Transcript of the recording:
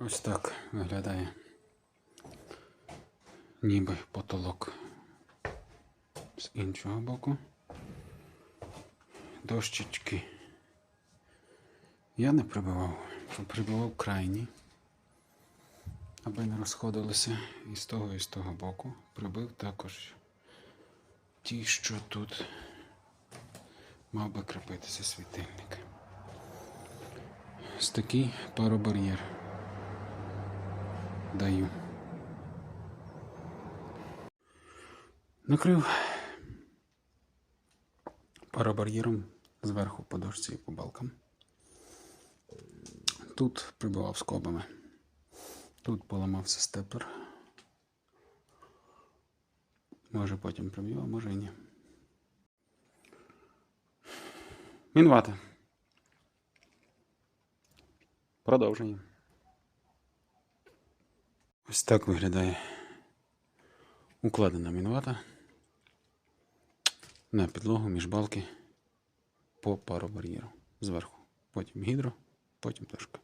Ось так виглядає ніби потолок з іншого боку. Дощечки. Я не прибивав, прибивав крайні, аби не розходилися і з того, і з того боку. Прибив також ті, що тут мав би кріпитися світильник. Ось такий паробар'єр даю. Накрив парабар'єром зверху по дошці і по балкам. Тут прибивав скобами. Тут поламався степлер. Може потім приб'ю, а може і ні. Мінвата. Продовжуємо. Ось так виглядає укладена мінвата на підлогу між балки по пару бар'єру зверху. Потім гідро, потім дошка.